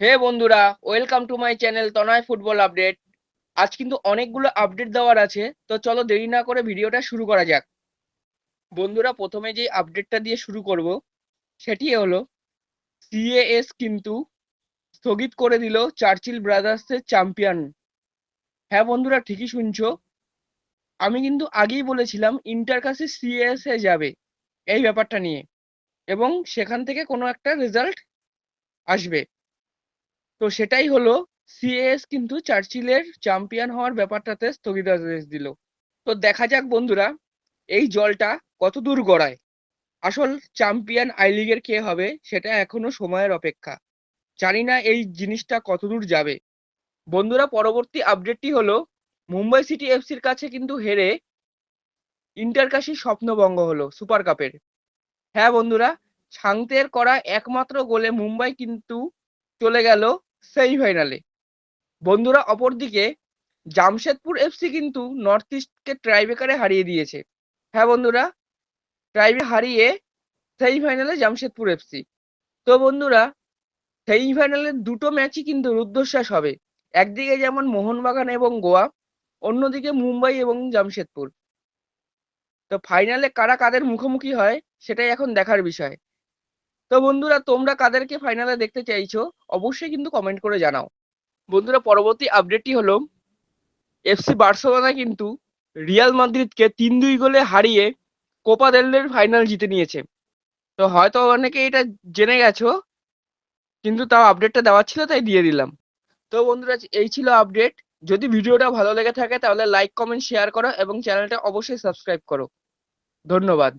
হে বন্ধুরা welcome to my channel Tanay football update আজ কিন্তু অনেকগুলো আপডেট দেওয়ার আছে, তো চলো দেরি না করে ভিডিওটা শুরু করা যাক। বন্ধুরা, প্রথমে যে আপডেটটা দিয়ে শুরু করব, সেটি হলো সিএএস কিন্তু স্থগিত করে দিল চার্চিল ব্রাদার্সের চ্যাম্পিয়ন হ্যাঁ বন্ধুরা, ঠিকই শুনছো। আমি কিন্তু আগেই বলেছিলাম, ইন্টার কাছে সিএএস এ যাবে, এই ব্যাপারটা নিয়ে। এবং সেখান থেকে কোনো একটা রেজাল্ট আসবে। তো সেটাই হলো সিএস কিন্তু চার্চিলের চ্যাম্পিয়ন হওয়ার ব্যাপারটাতে স্থগিতাদেশ দিল। তো দেখা যাক বন্ধুরা, এই জলটা কত দূর গড়ায়। আসল চ্যাম্পিয়ন আই লিগের কে হবে, সেটা এখনও সময়ের অপেক্ষা। জানি না এই জিনিসটা কত দূর যাবে। বন্ধুরা, পরবর্তী আপডেটটি হলো, মুম্বাই সিটি এফসির কাছে কিন্তু হেরে ইন্টারকাশি স্বপ্নভঙ্গ হলো, সুপার কাপের। হ্যাঁ বন্ধুরা শান্তের করা একমাত্র গোলে মুম্বাই কিন্তু চলে গেল সেমিফাইনালে বন্ধুরা, অপরদিকে জামশেদপুর এফসি কিন্তু নর্থ ইস্টকে ট্রাইবেকারে হারিয়ে দিয়েছে। হ্যাঁ বন্ধুরা ট্রাইবে হারিয়ে সেমিফাইনালে জামশেদপুর এফসি তো বন্ধুরা সেমিফাইনালের দুটো ম্যাচই কিন্তু রুদ্ধশ্বাস হবে। একদিকে যেমন মোহনবাগান এবং গোয়া, অন্যদিকে মুম্বাই এবং জামশেদপুর। তো ফাইনালে কারা কাদের মুখোমুখি হয়, সেটাই এখন দেখার বিষয়। তো বন্ধুরা, তোমরা কাদেরকে ফাইনালে দেখতে চাইছো, অবশ্যই কিন্তু কমেন্ট করে জানাও। বন্ধুরা, পরবর্তী আপডেটটি হলো এফসি বার্সেলোনা কিন্তু রিয়াল মাদ্রিদকে তিন দুই গোলে হারিয়ে কোপা দেলের ফাইনাল জিতে নিয়েছে। তো হয়তো অনেকে এটা জেনে গেছো, কিন্তু তাও আপডেটটা দেওয়ার ছিল, তাই দিয়ে দিলাম। তো বন্ধুরা, এই ছিল আপডেট যদি ভিডিওটা ভালো লেগে থাকে, তাহলে লাইক কমেন্ট শেয়ার করো এবং চ্যানেলটা অবশ্যই সাবস্ক্রাইব করো। ধন্যবাদ।